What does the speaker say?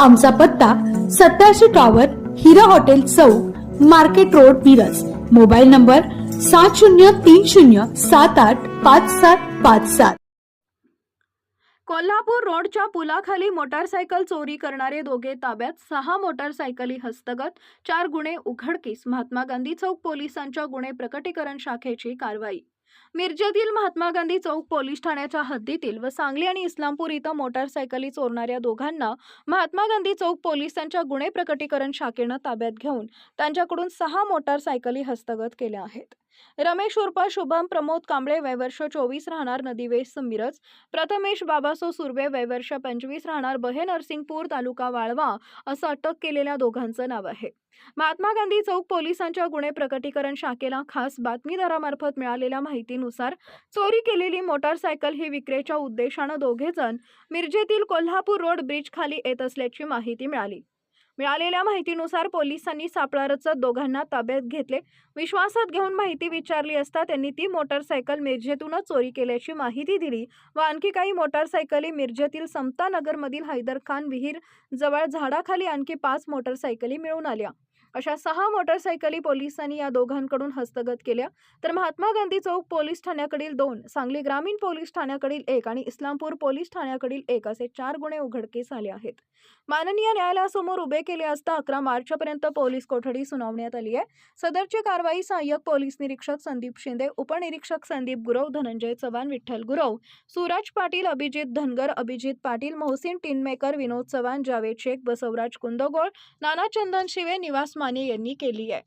आमचा पत्ता सत्याशी टॉवर हिरा हॉटेल चौक market road Miraj. Mobile number सात शून्य तीन शून्य सात आठ पाच सात पाच सात. कोल्हापूर रोडच्या पुलाखाली मोटारसायकल चोरी करणारे दोघे ताब्यात सहा मोटारसायकली हस्तगत चार गुन्हे उघडकीस. महात्मा गांधी चौक पोलिसांच्या गुन्हे प्रकटीकरण शाखेची कारवाई. मिरजेतील महात्मा गांधी चौक पोलीस ठाण्याच्या हद्दीतील व सांगली आणि इस्लामपूर इथं मोटारसायकली चोरणाऱ्या दोघांना महात्मा गांधी चौक पोलिसांच्या गुन्हे प्रकटीकरण शाखेनं ताब्यात घेऊन त्यांच्याकडून सहा मोटारसायकली हस्तगत केल्या आहेत. रमेश उर्फ शुभम प्रमोद कांबळे वयवर्ष चोवीस राहणार नदीवेस मिरज प्रथमेश बाबासो सुर्वे वयवर्ष पंचवीस राहणार बहे नरसिंगपूर तालुका वाळवा असं अटक केलेल्या दोघांचं नाव आहे. महात्मा गांधी चौक पोलिसांच्या गुन्हे प्रकटीकरण शाखेला खास बातमीदारामार्फत मिळालेल्या माहितीनुसार चोरी केलेली मोटारसायकल ही विक्रीच्या उद्देशानं दोघेजण मिरजेतील कोल्हापूर रोड ब्रिज खाली येत असल्याची माहिती मिळाली. मिळालेल्या माहितीनुसार पोलिसांनी सापळा रचत दोघांना ताब्यात घेतले. विश्वासात घेऊन माहिती विचारली असता त्यांनी ती मोटारसायकल मिरजेतूनच चोरी केल्याची माहिती दिली व आणखी काही मोटारसायकली मिरजेतील समता नगरमधील हैदर खान विहीर जवळ झाडाखाली आणखी पाच मोटारसायकली मिळून आल्या. अशा सहा मोटारसायकली पोलिसांनी या दोघांकडून हस्तगत केल्या. तर महात्मा गांधी चौक पोलीस ठाण्याकडील दोन सांगली ग्रामीण पोलीस ठाण्याकडील एक आणि इस्लामपूर पोलीस ठाण्याकडील एक असे चार गुन्हे उघडकीस आले आहेत. माननीय न्यायालयासमोर उभे केले असता अकरा मार्चपर्यंत पोलीस कोठडी सुनावण्यात आली आहे. सदरची कारवाई सहाय्यक पोलीस निरीक्षक संदीप शिंदे उपनिरीक्षक संदीप गुरव धनंजय चव्हाण विठ्ठल गुरव सूरज पाटील अभिजित धनगर अभिजित पाटील मोहसिन टिनमेकर विनोद चव्हाण जावेद शेख बसवराज कुंदगोळ नाना चंदन शिवे निवास माने यांनी केली आहे.